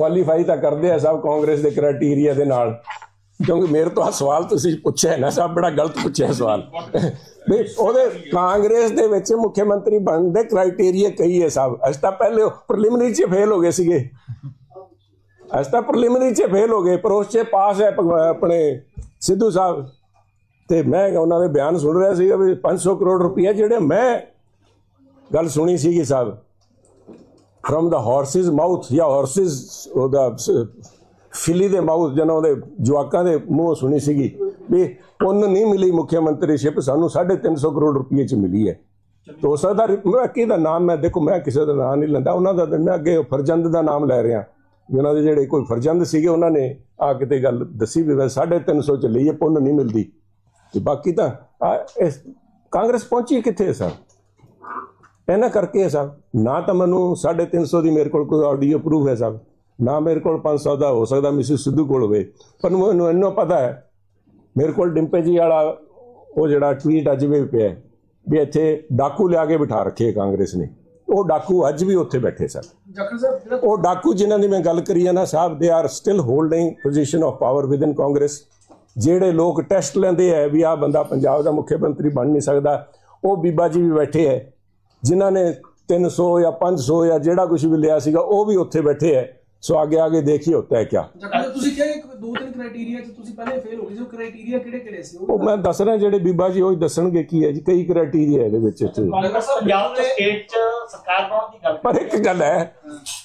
Qualify ਤਾਂ ਕਰਦੇ ਆ ਸਭ ਕਾਂਗਰਸ ਦੇ ਕ੍ਰਾਈਟੇਰੀਆ ਦੇ ਨਾਲ। ਕਿਉਂਕਿ ਮੇਰੇ ਤੋਂ ਆ ਸਵਾਲ ਤੁਸੀਂ ਪੁੱਛਿਆ ਨਾ, ਸਭ ਬੜਾ ਗਲਤ ਪੁੱਛਿਆ ਸਵਾਲ। ਵੀ ਉਹਦੇ ਕਾਂਗਰਸ ਦੇ ਵਿੱਚ ਮੁੱਖ ਮੰਤਰੀ ਬਣਨ ਦੇ ਕ੍ਰਾਈਟੇਰੀਆ ਕਈ ਹੈ ਸਭ। ਅਸੀਂ ਤਾਂ ਪਹਿਲੇ ਪ੍ਰੀਲਿਮਿਨਰੀ 'ਚ ਫੇਲ ਹੋ ਗਏ ਸੀਗੇ। ਅਸੀਂ ਤਾਂ ਪ੍ਰੀਲਿਮਿਨਰੀ 'ਚ ਫੇਲ ਹੋ ਗਏ ਪਰ ਉਸ 'ਚ ਪਾਸ ਹੈ ਆਪਣੇ ਸਿੱਧੂ ਸਾਹਿਬ। ਤੇ ਮੈਂ ਉਹਨਾਂ ਦੇ ਬਿਆਨ ਸੁਣ ਰਿਹਾ ਸੀਗਾ ਵੀ 500 ਕਰੋੜ ਰੁਪਏ ਜਿਹੜੇ ਮੈਂ ਗੱਲ ਸੁਣੀ ਸੀਗੀ ਸਾਹਿਬ ਫਰਮ ਦਾ ਹਾਰਸਿਸ ਮਾਊਥ ਜਾਂ ਹਾਰਸਿਸ ਉਹਦਾ ਫਿਲੀ ਦੇ ਮਾਊਥ ਜਨਾਂ ਉਹਦੇ ਜਵਾਕਾਂ ਦੇ ਮੂੰਹ ਸੁਣੀ ਸੀਗੀ ਵੀ ਪੁੰਨ ਨਹੀਂ ਮਿਲੀ ਮੁੱਖ ਮੰਤਰੀਸ਼ਿਪ ਸਾਨੂੰ 350 ਕਰੋੜ ਰੁਪਏ ਚ ਮਿਲੀ ਹੈ। ਤੋ ਸਕਦਾ ਮੈਂ ਕਿਹਦਾ ਨਾਮ ਮੈਂ ਦੇਖੋ ਮੈਂ ਕਿਸੇ ਦਾ ਨਾਮ ਨਹੀਂ ਲੈਂਦਾ ਉਹਨਾਂ ਦਾ ਮੈਂ ਅੱਗੇ ਫਰਜ਼ੰਦ ਦਾ ਨਾਮ ਲੈ ਰਿਹਾ। ਉਹਨਾਂ ਦੇ ਜਿਹੜੇ ਕੋਈ ਫਰਜ਼ੰਦ ਸੀਗੇ ਉਹਨਾਂ ਨੇ ਆ ਕਿਤੇ ਗੱਲ ਦੱਸੀ ਵੀ ਵੈਸੇ 350 ਚ ਲਈ ਹੈ ਪੁੰਨ ਨਹੀਂ ਮਿਲਦੀ। ਤੇ ਬਾਕੀ ਤਾਂ ਇਸ ਕਾਂਗਰਸ ਪਹੁੰਚੀ ਕਿੱਥੇ ਸਰ? ਇਹਨਾਂ ਕਰਕੇ ਹੈ ਸਾਹਿਬ ਨਾ ਤਾਂ ਮੈਨੂੰ 350 ਦੀ ਮੇਰੇ ਕੋਲ ਕੋਈ ਆਡੀਓ ਪ੍ਰੂਫ ਹੈ ਸਾਹਿਬ ਨਾ ਮੇਰੇ ਕੋਲ 500 ਦਾ ਹੋ ਸਕਦਾ ਮਿਸਿਸ ਸਿੱਧੂ ਕੋਲ ਹੋਵੇ। ਪਰ ਮੈਨੂੰ ਇੰਨਾ ਪਤਾ ਹੈ ਮੇਰੇ ਕੋਲ ਡਿੰਪੇ ਜੀ ਵਾਲਾ ਉਹ ਜਿਹੜਾ ਟਵੀਟ ਅੱਜ ਵੀ ਪਿਆ ਹੈ, ਵੀ ਇੱਥੇ ਡਾਕੂ ਲਿਆ ਕੇ ਬਿਠਾ ਰੱਖੇ ਕਾਂਗਰਸ ਨੇ। ਉਹ ਡਾਕੂ ਅੱਜ ਵੀ ਉੱਥੇ ਬੈਠੇ ਸਨ ਜਿਹੜਾ ਉਹ ਡਾਕੂ ਜਿਨ੍ਹਾਂ ਦੀ ਮੈਂ ਗੱਲ ਕਰੀ ਹੈ ਨਾ sahib they are still holding position of power within Congress. ਜਿਹੜੇ ਲੋਕ ਟੈਸਟ ਲੈਂਦੇ ਹੈ ਵੀ ਆ ਬੰਦਾ ਪੰਜਾਬ ਦਾ ਮੁੱਖ ਮੰਤਰੀ ਬਣ ਨਹੀਂ ਸਕਦਾ ਉਹ ਬੀਬਾ ਜੀ ਵੀ ਬੈਠੇ ਹੈ ਜਿਨ੍ਹਾਂ ਨੇ 300 ਜਾਂ 500 ਜਾਂ ਜਿਹੜਾ ਕੁਝ ਵੀ ਲਿਆ ਸੀਗਾ ਉਹ ਵੀ ਉੱਥੇ ਬੈਠੇ ਹੈ ਸੋ ਅੱਗੇ ਅੱਗੇ ਦੇਖੀ ਹੁੰਦਾ ਹੈ ਕਿਆ। ਤੁਸੀਂ ਕਿਹਾ ਕਿ ਦੋ ਤਿੰਨ ਕ੍ਰਾਈਟੇਰੀਆ ਚ ਤੁਸੀਂ ਪਹਿਲੇ ਫੇਲ ਹੋ ਗਏ ਸੀ ਉਹ ਕ੍ਰਾਈਟੇਰੀਆ ਕਿਹੜੇ ਕਿਹੜੇ ਸੀ? ਉਹ ਮੈਂ ਦੱਸ ਰਿਹਾ ਜਿਹੜੇ ਬੀਬਾ ਜੀ ਉਹ ਹੀ ਦੱਸਣਗੇ ਕੀ ਹੈ ਜੀ ਕਈ ਕ੍ਰਾਈਟੇਰੀਆ ਇਹਦੇ ਵਿੱਚ ਇੱਥੇ। ਪੰਜਾਬ ਦੇ ਸਟੇਟ 'ਚ ਸਰਕਾਰ ਬਣਾਉਣ ਦੀ ਗੱਲ ਪਰ ਇੱਕ ਗੱਲ ਹੈ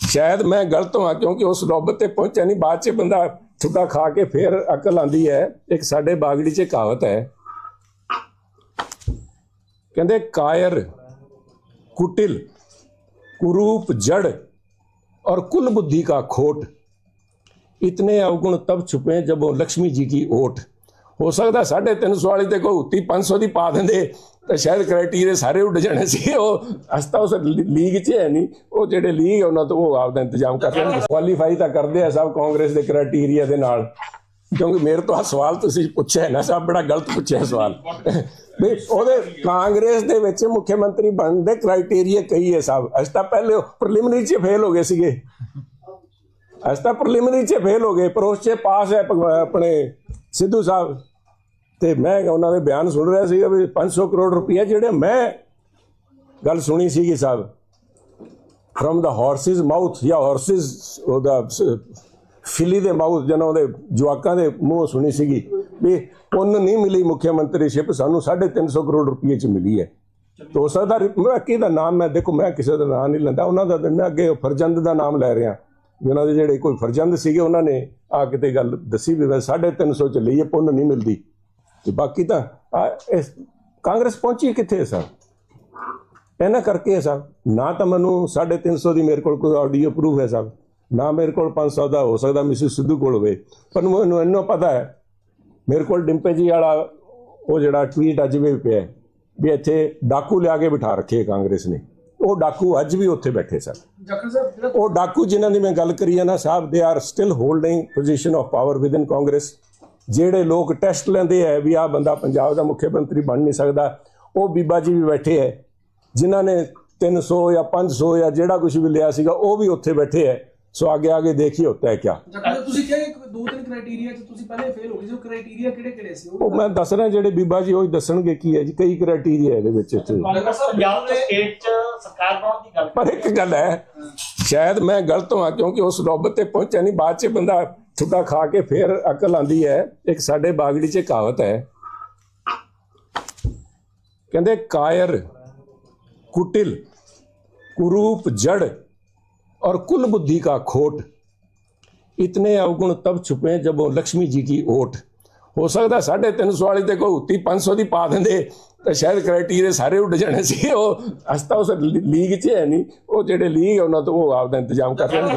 ਸ਼ਾਇਦ ਮੈਂ ਗਲਤ ਹਾਂ ਕਿਉਂਕਿ ਉਸ ਨੌਬਤ ਤੇ ਪਹੁੰਚਿਆ ਨਹੀਂ ਬਾਅਦ ਚ ਬੰਦਾ ਥੁੱਕਾ ਖਾ ਕੇ ਫੇਰ ਅਕਲ ਆਂਦੀ ਹੈ ਇੱਕ ਸਾਡੇ ਬਾਗੜੀ ਚ ਕਹਾਵਤ ਹੈ ਕਹਿੰਦੇ ਕਾਇਰ ਕੁਟਿਲ कुरूप जड़ और कुल बुद्धि का खोट इतने अवगुण तब छुपे जब वो लक्ष्मी जी की ओट ਹੋ ਸਕਦਾ 350 ਵਾਲੀ ਤੇ ਕੋਈ ਉੱਤੀ 500 ਦੀ ਪਾ ਦਿੰਦੇ ਤਾਂ ਸ਼ਾਇਦ ਕ੍ਰਾਈਟੇਰੀਆ ਸਾਰੇ ਉੱਡ ਜਾਣੇ ਸੀ ਉਹ ਅਸਤਾ ਉਸ ਲੀਗ 'ਚ ਹੈ ਨਹੀਂ ਉਹ ਜਿਹੜੇ ਲੀਗ ਹੈ ਉਹਨਾਂ ਤੋਂ ਉਹ ਆਪਦਾ ਇੰਤਜ਼ਾਮ ਕਰ ਲੈਣਗੇ ਕੁਆਲੀਫਾਈ ਤਾਂ ਕਰਦੇ ਆ ਸਭ ਕਾਂਗਰਸ ਦੇ ਕ੍ਰਾਈਟੇਰੀਆ ਦੇ ਨਾਲ ਕਿਉਂਕਿ ਮੇਰੇ ਤੋਂ ਆ ਸਵਾਲ ਤੁਸੀਂ ਪੁੱਛਿਆ ਨਾ ਸਾਹਿਬ ਬੜਾ ਗਲਤ ਪੁੱਛਿਆ ਸਵਾਲ। ਵੀ ਉਹਦੇ ਕਾਂਗਰਸ ਦੇ ਵਿੱਚ ਮੁੱਖ ਮੰਤਰੀ ਬਣਨ ਦੇ ਕ੍ਰਾਈਟੇਰੀਆ ਕਈ ਹੈ ਸਾਹਿਬ ਅਸੀਂ ਤਾਂ ਪਹਿਲੇ ਪ੍ਰੀਲਿਮਿਨਰੀ 'ਚ ਫੇਲ ਹੋ ਗਏ ਸੀਗੇ। ਅਸੀਂ ਤਾਂ ਪ੍ਰੀਲਿਮਿਨਰੀ 'ਚ ਫੇਲ ਹੋ ਗਏ, ਪਰ ਉਸ 'ਚ ਪਾਸ ਹੈ ਆਪਣੇ ਸਿੱਧੂ ਸਾਹਿਬ। ਤੇ ਮੈਂ ਉਹਨਾਂ ਦੇ ਬਿਆਨ ਸੁਣ ਰਿਹਾ ਸੀਗਾ ਵੀ 500 ਕਰੋੜ ਰੁਪਏ ਜਿਹੜੇ ਮੈਂ ਗੱਲ ਸੁਣੀ ਸੀਗੀ ਸਾਹਿਬ ਫਰਮ ਦਾ ਹਾਰਸਿਸ ਮਾਊਥ ਜਾਂ ਹਾਰਸਿਸ ਉਹਦਾ ਫਿਲੀ ਦੇ ਮਾਊਥ ਜਨਾਂ ਉਹਦੇ ਜਵਾਕਾਂ ਦੇ ਮੂੰਹ ਸੁਣੀ ਸੀਗੀ ਵੀ ਪੁੰਨ ਨਹੀਂ ਮਿਲੀ ਮੁੱਖ ਮੰਤਰੀ ਸ਼ਿਪ, ਸਾਨੂੰ 350 ਕਰੋੜ ਰੁਪਏ ਚ ਮਿਲੀ ਹੈ। ਤੋ ਸਕਦਾ ਮੈਂ ਕਿਹਦਾ ਨਾਮ ਮੈਂ ਦੇਖੋ, ਮੈਂ ਕਿਸੇ ਦਾ ਨਾਮ ਨਹੀਂ ਲੈਂਦਾ। ਉਹਨਾਂ ਦਾ ਤਾਂ ਮੈਂ ਅੱਗੇ ਫਰਜ਼ੰਦ ਦਾ ਨਾਮ ਲੈ ਰਿਹਾ। ਵੀ ਉਹਨਾਂ ਦੇ ਜਿਹੜੇ ਕੋਈ ਫਰਜ਼ੰਦ ਸੀਗੇ, ਉਹਨਾਂ ਨੇ ਆ ਕਿਤੇ ਗੱਲ ਦੱਸੀ ਵੀ ਵੈਸੇ 350 ਚ ਲਈਏ ਪੁੰਨ ਨਹੀਂ ਮਿਲਦੀ। ਤੇ ਬਾਕੀ ਤਾਂ ਇਸ ਕਾਂਗਰਸ ਪਹੁੰਚੀ ਕਿੱਥੇ ਹੈ ਸਰ? ਇਹਨਾਂ ਕਰਕੇ ਹੈ ਸਾਹਿਬ ਨਾ ਤਾਂ ਮੈਨੂੰ 350 ਦੀ ਮੇਰੇ ਕੋਲ ਕੋਈ ਆਡੀਓ ਪ੍ਰੂਫ ਹੈ ਸਾਹਿਬ ਨਾ ਮੇਰੇ ਕੋਲ 500 ਦਾ ਹੋ ਸਕਦਾ ਮਿਸਿਸ ਸਿੱਧੂ ਕੋਲ ਹੋਵੇ ਪਰ ਮੈਨੂੰ ਇੰਨਾ ਪਤਾ ਹੈ ਮੇਰੇ ਕੋਲ ਡਿੰਪੇ ਜੀ ਵਾਲਾ ਉਹ ਜਿਹੜਾ ਟਵੀਟ ਅੱਜ ਵੀ ਪਿਆ ਹੈ, ਵੀ ਇੱਥੇ ਡਾਕੂ ਲਿਆ ਕੇ ਬਿਠਾ ਰੱਖੇ ਕਾਂਗਰਸ ਨੇ। ਉਹ ਡਾਕੂ ਅੱਜ ਵੀ ਉੱਥੇ ਬੈਠੇ ਸਨ। ਜਖਰ ਸਾਹਿਬ ਜਿਹੜਾ ਉਹ ਡਾਕੂ ਜਿਨ੍ਹਾਂ ਦੀ ਮੈਂ ਗੱਲ ਕਰੀ ਹੈ ਨਾ sahib they are still holding position of power within Congress ਜਿਹੜੇ ਲੋਕ ਟੈਸਟ ਲੈਂਦੇ ਹੈ ਵੀ ਆ ਬੰਦਾ ਪੰਜਾਬ ਦਾ ਮੁੱਖ ਮੰਤਰੀ ਬਣ ਨਹੀਂ ਸਕਦਾ ਉਹ ਬੀਬਾ ਜੀ ਵੀ ਬੈਠੇ ਹੈ ਜਿਨ੍ਹਾਂ ਨੇ 300 ਜਾਂ 500 ਜਾਂ ਜਿਹੜਾ ਕੁਝ ਵੀ ਲਿਆ ਸੀਗਾ ਉਹ ਵੀ ਉੱਥੇ ਬੈਠੇ ਹੈ ਸੋ ਅੱਗੇ ਅੱਗੇ ਦੇਖੀ ਹੁੰਦਾ ਹੈ ਕਿਆ। ਤੁਸੀਂ ਕਿਹਾ ਦੋ ਤਿੰਨ ਕ੍ਰਾਈਟੇਰੀਆ ਚ ਤੁਸੀਂ ਪਹਿਲੇ ਫੇਲ ਹੋ ਗਏ ਜੋ ਕ੍ਰਾਈਟੇਰੀਆ ਕਿਹੜੇ ਕਿਹੜੇ ਸੀ ਉਹ ਮੈਂ ਦੱਸ ਰਿਹਾ ਜਿਹੜੇ ਬੀਬਾ ਜੀ ਉਹ ਦੱਸਣਗੇ ਕੀ ਹੈ ਜੀ ਕਈ ਕ੍ਰਾਈਟੇਰੀਆ ਇਹਦੇ ਵਿੱਚ ਪੰਜਾਬ ਦੇ ਸਟੇਟ ਚ ਸਰਕਾਰ ਬਣਾਉਣ ਦੀ ਗੱਲ ਪਰ ਇੱਕ ਗੱਲ ਹੈ ਸ਼ਾਇਦ ਮੈਂ ਗਲਤ ਹਾਂ ਕਿਉਂਕਿ ਉਸ ਰੋਬਤ ਤੇ ਪਹੁੰਚਿਆ ਨਹੀਂ ਬਾਅਦ ਚ ਬੰਦਾ ਛੁੱਟਾ ਖਾ ਕੇ ਫੇਰ ਅਕਲ ਆਂਦੀ ਹੈ। ਇੱਕ ਸਾਡੇ ਬਾਗੜੀ ਚ ਕਹਾਵਤ ਹੈ ਕਹਿੰਦੇ ਕਾਇਰ ਕੁਟਿਲ ਕੁਰੂਪ ਜੜ और कुल बुद्धि का खोट इतने अवगुण तब छुपे जब वो लक्ष्मी जी की ओट ਹੋ ਸਕਦਾ 350 ਵਾਲੀ ਤੇ ਕੋਈ ਉੱਤੀ 500 ਦੀ ਪਾ ਦਿੰਦੇ ਤਾਂ ਸ਼ਾਇਦ ਕ੍ਰਾਈਟੇਰੀਆ ਸਾਰੇ ਉੱਡ ਜਾਣੇ ਸੀ ਉਹ ਅਸਤਾ ਉਸ ਲੀਗ 'ਚ ਹੈ ਨਹੀਂ ਉਹ ਜਿਹੜੇ ਲੀਗ ਹੈ ਉਹਨਾਂ ਤੋਂ ਉਹ ਆਪਦਾ ਇੰਤਜ਼ਾਮ ਕਰ ਲੈਣਗੇ